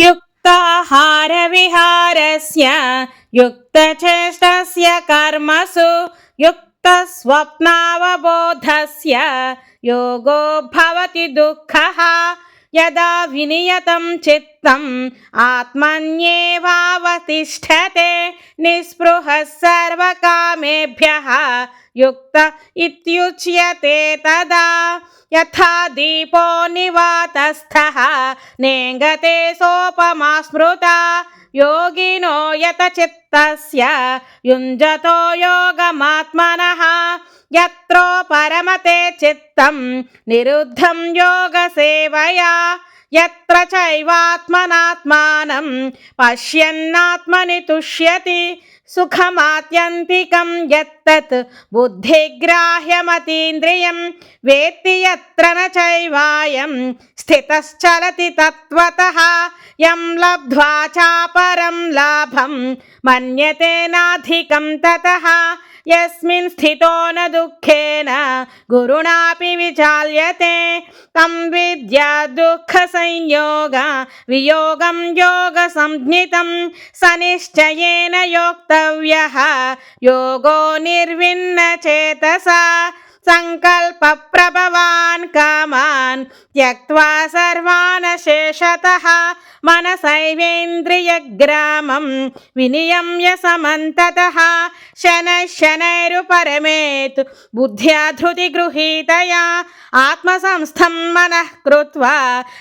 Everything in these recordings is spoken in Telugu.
युक्ताहारविहारस्य युक्तचेष्टस्य कर्मसु युक्तस्वप्नावबोधस्य योगो भवति दुःखः। यदा विनियतं चित्तम् आत्मन्येवावतिष्ठते निःस्पृहः सर्वकामेभ्यः युक्त इत्युच्यते तदा यथा दीपो निवातस्थः नेङ्गते सोपमा स्मृता योगिनो यतचित्तस्य युञ्जतो योगमात्मनः यत्रो परमते चित्तं निरुद्धं योगसेवया यत्र चैवात्मनात्मानं पश्यन्नात्मनि तुष्यति सुखमात्यन्तिकं यत्तत् बुद्धिग्राह्यमतीन्द्रियं वेत्ति यत्र न चैवायं स्थितश्चलति तत्त्वतः यं लब्ध्वा चापरं लाभं मन्यते नाधिकं ततः यस्मिन् स्थितो न दुःखेन गुरुणापि विचाल्यते। तं विद्या दुःखसंयोग, वियोगं योगसंज्ञितं स निश्चयेन योक्तव्यः, योगो निर्विन्नचेतसा, सङ्कल्पप्रभवान् कामान् त्यक्त्वा सर्वान् మనసైవేంద్రియగ్రామం వినియమ్య సమంతత. శనైరుపరమేతు బుద్ధ్యా ధృతి గృహీతయా. ఆత్మసంస్థం మనః కృత్వా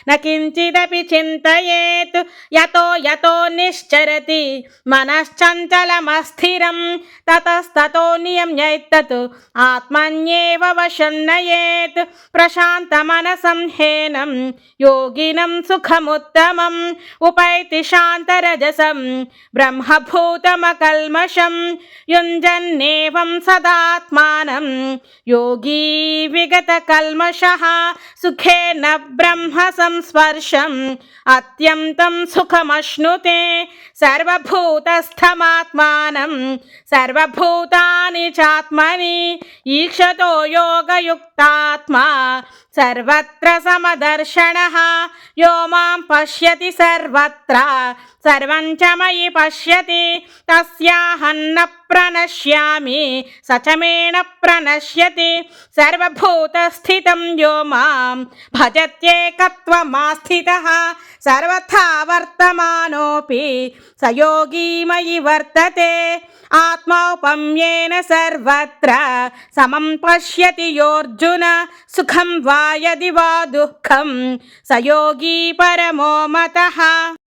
నకించిదపి చింతయేత్ యతో యతో నిశ్చరతి మనశ్చంచలమస్థిరం తతస్తతో నియమ్యైత్తత్ ఆత్మన్యేవ వశన్నయేత్ ప్రశాంత మనసం హేనం యోగినం సుఖముత్తమం ఉపైతి శాంతరజసం బ్రహ్మభూతమకల్మషం యుంజన్నేవం సదాత్మానం యోగీ విగత కల్మ विगतकल्मषः सुखेन ब्रह्म संस्पर्शम् अत्यन्तं सुखमश्नुते सर्वभूतस्थमात्मानं। सर्वभूतानि चात्मनि ईक्षतो योगयुक्तात्मा। सर्वत्र समदर्शनः। यो माँ पश्यति सर्वत्र। सर्वं च मयि पश्यति। तस्याहं न प्रणश्यामि। स च मे न प्रणश्यति। सर्वभूतस्थितं यो माँ భజత్యేకత్వమాస్థితः సర్వథా వర్తమానోऽपि సయోగీ మయి వర్తతే ఆత్మౌపమ్యేన సర్వత్ర సమం పశ్యతి యోర్జున సుఖం వా యది వా దుఃఖం సయోగీ పరమో మత